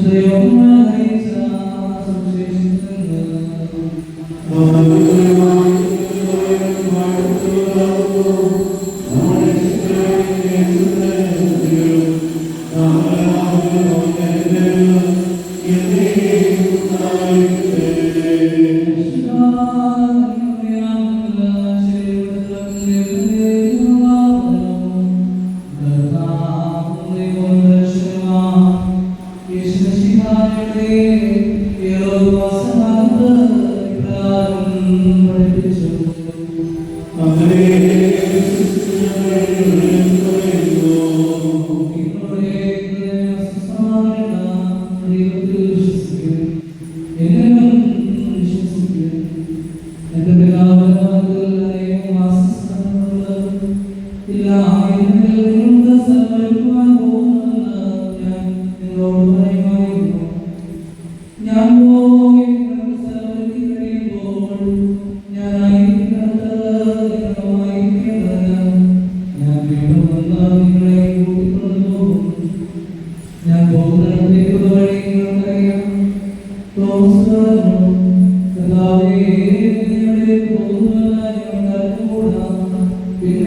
ശുദ്ധയോ അങ്ങനെ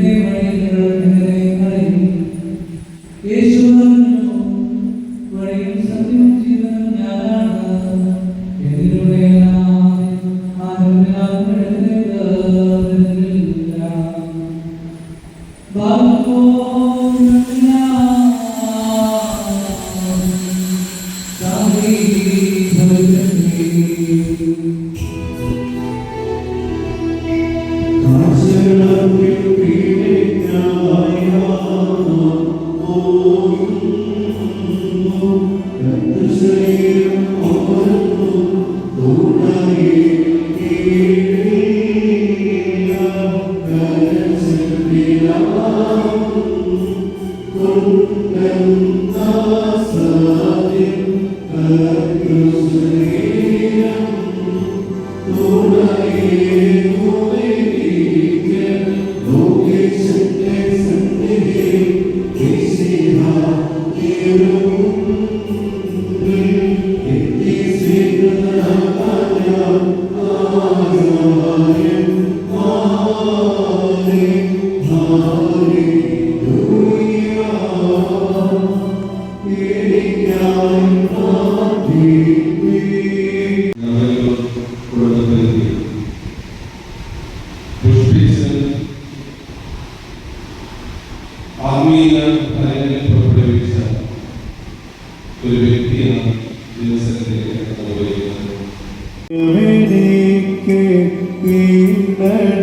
Amen. കുടുംബത്തിൽ പുഷ്പിച്ച് ആത്മീയ ഫലങ്ങൾ പുറപ്പെടുവിച്ച ഒരു വ്യക്തിയാണ് എനിക്ക് വീണടമേ